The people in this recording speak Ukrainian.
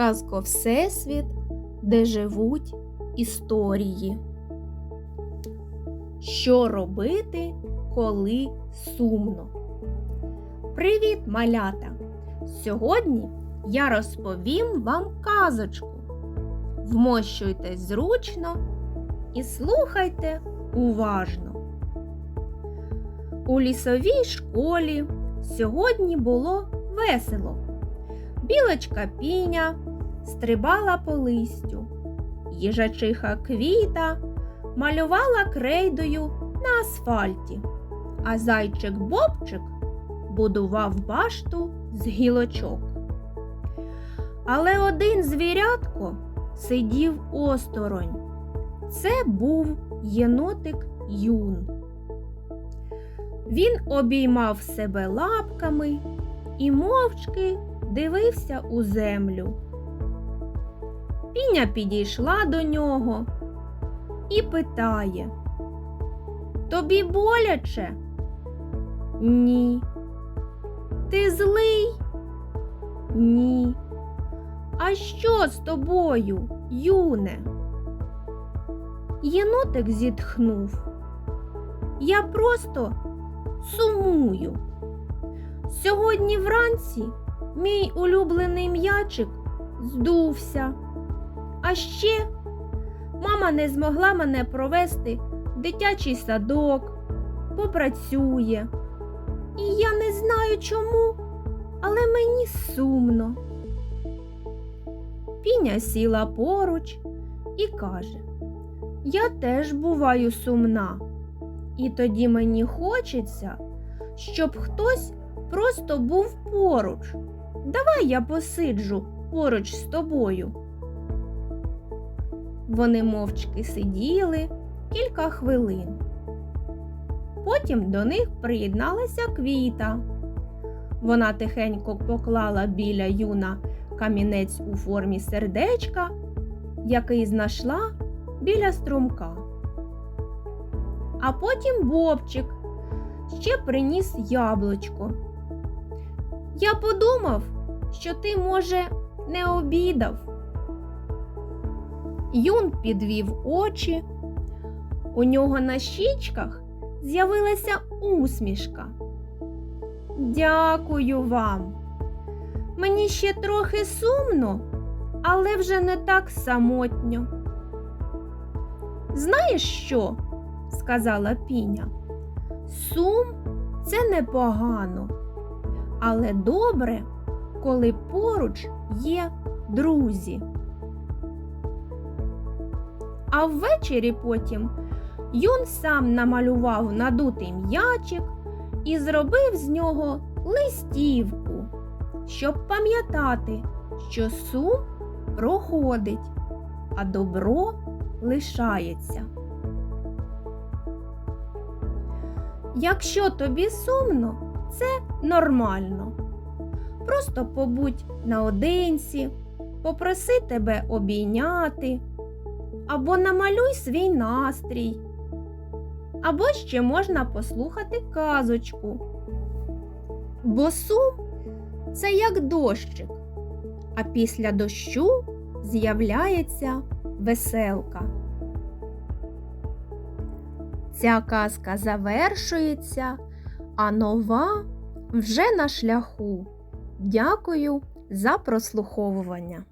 Казко Всесвіт, де живуть історії. Що робити, коли сумно? Привіт, малята! Сьогодні я розповім вам казочку. Вмощуйтесь зручно і слухайте уважно. У лісовій школі сьогодні було весело. Білочка піня стрибала по листю, їжачиха квіта малювала крейдою на асфальті, а зайчик Бобчик будував башту з гілочок. Але один звірятко сидів осторонь. Це був єнотик Юн. Він обіймав себе лапками і мовчки дивився у землю. Піня підійшла до нього і питає Тобі боляче? Ні. Ти злий? Ні. А що з тобою, юне? Єнотик зітхнув. Я просто сумую. Сьогодні вранці мій улюблений м'ячик здувся. А ще мама не змогла мене провести в дитячий садок, попрацює. І я не знаю чому, але мені сумно. Піня сіла поруч і каже, я теж буваю сумна, і тоді мені хочеться, щоб хтось просто був поруч. Давай я посиджу поруч з тобою. Вони мовчки сиділи кілька хвилин. Потім до них приєдналася квіта. Вона тихенько поклала біля юна камінець у формі сердечка, який знайшла біля струмка. А потім бобчик ще приніс яблучко. Я подумав, що ти, може, не обідав. Юн підвів очі. У нього на щічках з'явилася усмішка. Дякую вам. Мені ще трохи сумно, але вже не так самотньо. Знаєш що? сказала Піня. Сум це непогано, але добре, коли поруч є друзі. А ввечері потім Юн сам намалював надутий м'ячик і зробив з нього листівку, щоб пам'ятати, що сум проходить, а добро лишається. Якщо тобі сумно, це нормально. Просто побудь наодинці, попроси тебе обійняти, або намалюй свій настрій, або ще можна послухати казочку. Бо сум це як дощик, а після дощу з'являється веселка. Ця казка завершується, а нова вже на шляху. Дякую за прослуховування.